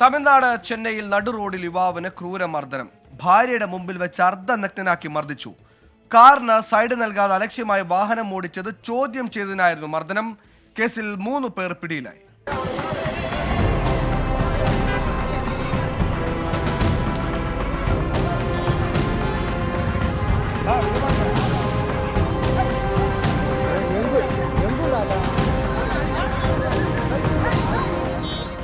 തമിഴ്നാട് ചെന്നൈയിൽ നടു റോഡിൽ യുവാവിന് ക്രൂരമർദ്ദനം. ഭാര്യയുടെ മുമ്പിൽ വെച്ച് അർദ്ധനഗ്നാക്കി മർദ്ദിച്ചു. കാറിന് സൈഡ് നൽകാതെ അലക്ഷ്യമായി വാഹനം ഓടിച്ചത് ചോദ്യം ചെയ്തതിനായിരുന്നു മർദ്ദനം. കേസിൽ മൂന്ന് പേർ പിടിയിലായി.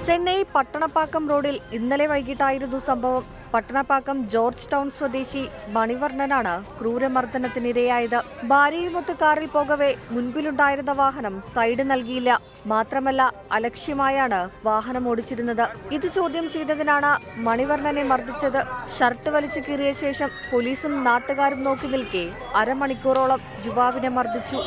ചെന്നൈ പട്ടണപ്പാക്കം റോഡിൽ ഇന്നലെ വൈകിട്ടായിരുന്നു സംഭവം. പട്ടണപ്പാക്കം ജോർജ് ടൗൺ സ്വദേശി മണിവർണനാണ് ക്രൂരമർദ്ദനത്തിനിരയായത്. ഭാര്യയുമൊത്ത് കാറിൽ പോകവെ മുൻപിലുണ്ടായിരുന്ന വാഹനം സൈഡ് നൽകിയില്ല. മാത്രമല്ല അലക്ഷ്യമായാണ് വാഹനം ഓടിച്ചിരുന്നത്. ഇത് ചോദ്യം ചെയ്തതിനാണ് മണിവർണനെ മർദ്ദിച്ചത്. ഷർട്ട് വലിച്ചു കീറിയ ശേഷം പോലീസും നാട്ടുകാരും നോക്കി നിൽക്കെ അരമണിക്കൂറോളം യുവാവിനെ മർദ്ദിച്ചു.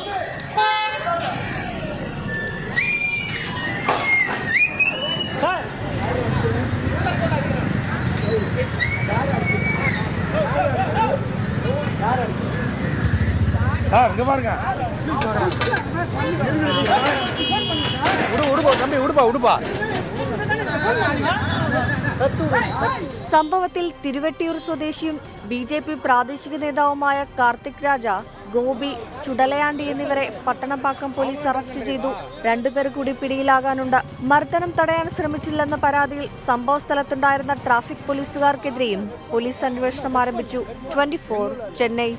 சார் இங்க பாருங்க உடு உடுப்பா தம்பி உடுப்பா உடுப்பா സംഭവത്തിൽ തിരുവെട്ടിയൂർ സ്വദേശിയും ബി ജെ പി പ്രാദേശിക നേതാവുമായ കാർത്തിക് രാജ ഗോപി ചുടലയാണ്ടി എന്നിവരെ പട്ടണപ്പാക്കം പോലീസ് അറസ്റ്റ് ചെയ്തു രണ്ടുപേർ കൂടി പിടിയിലാകാനുണ്ട് മർദ്ദനം തടയാൻ ശ്രമിച്ചില്ലെന്ന പരാതിയിൽ സംഭവ സ്ഥലത്തുണ്ടായിരുന്ന ട്രാഫിക് പോലീസുകാർക്കെതിരെയും പോലീസ് അന്വേഷണം ആരംഭിച്ചു ട്വന്റി ചെന്നൈ